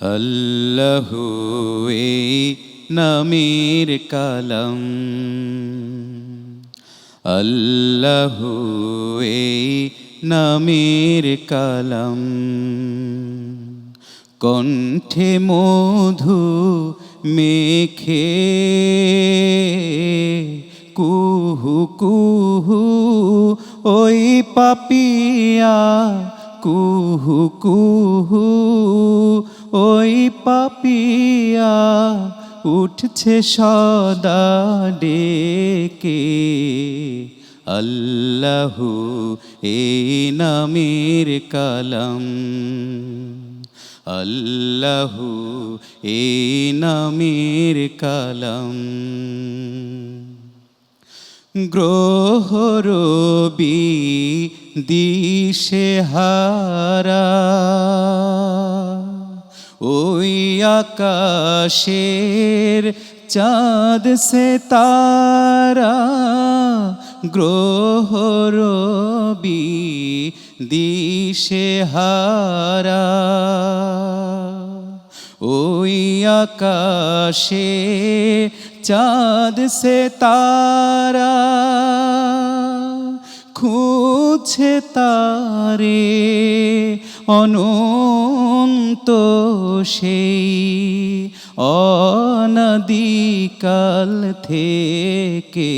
আল্লাহু এই নামের কালাম। আল্লাহু এই নামের কালাম। কণ্ঠে মধু মেখে কুহু কুহু ওই পাপিয়া কুহু কুহু ওই পাপিয়া উঠছে সদা ডেকে। আল্লাহু এই নামের কালাম। আল্লাহু এই নামের কালাম। গ্রহরবি দিশে হারা। আকাশের চাঁদ সে তারা গ্রহরবি দিশে হারা। ওই আকাশে চাঁদ সে তারা খুঁজছে তারে অনন্ত সেই অনদিকাল থেকে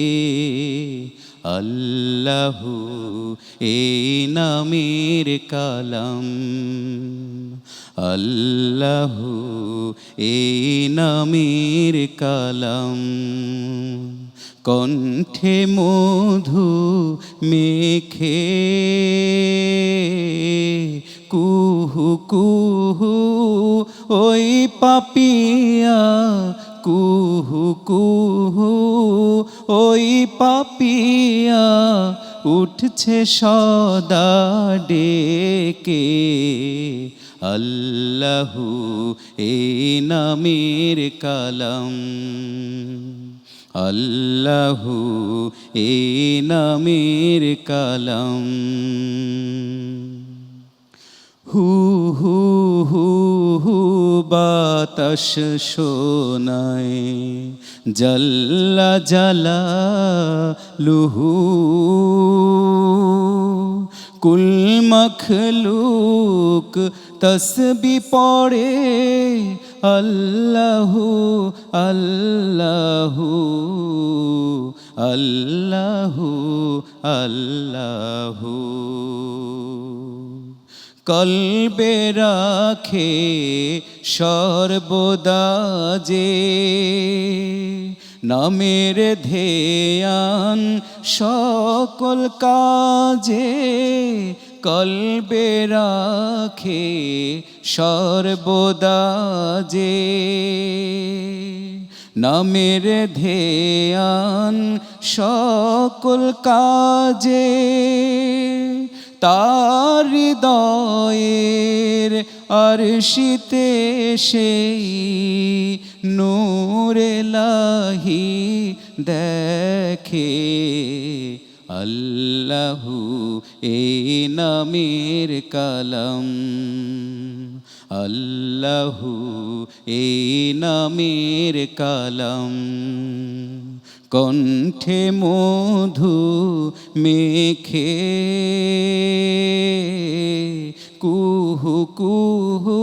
আল্লাহু এই নামের কালাম। আল্লাহু এই নামের কালাম। কণ্ঠে মধু মেখে পাপিয়া, কুহু কুহু, ওই পাপিয়া উঠছে সদা ডেকে। আল্লাহু এই নামের কালাম। আল্লাহু এই নামের কালাম। হু বাতাস শোনায় জল্লা জালা লুহু। কুল মখলুক তসবি পড়ে আল্লাহু আল্লাহু আল্লাহু আল্লাহু। কলবে রাখে সর্বদা যে। নামের ধেয়ান সকল কাজে কলবে রাখে সর্বদা যে। নামের ধেয়ান সকল কাজে তার হৃদয়ের আর শীতে সেই নূরে লাহি দেখে আল্লাহু এই নামের কালাম। আল্লাহু এই নামের কালাম। কণ্ঠে মধু মেখে কুহু কুহু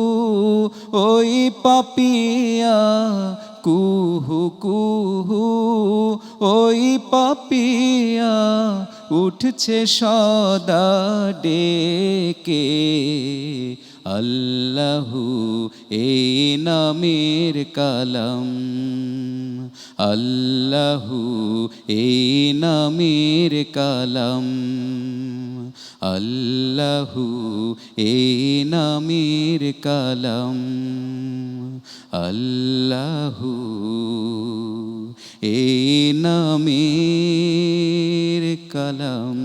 ওই পাপিয়া কুহু কুহু ওই পাপিয়া উঠছে সদা ডেকে। আল্লাহু এই নামের কালাম। আল্লাহু এই নামের কালাম। আল্লাহু এই নামের কালাম। আল্লাহু এই নামের কালাম।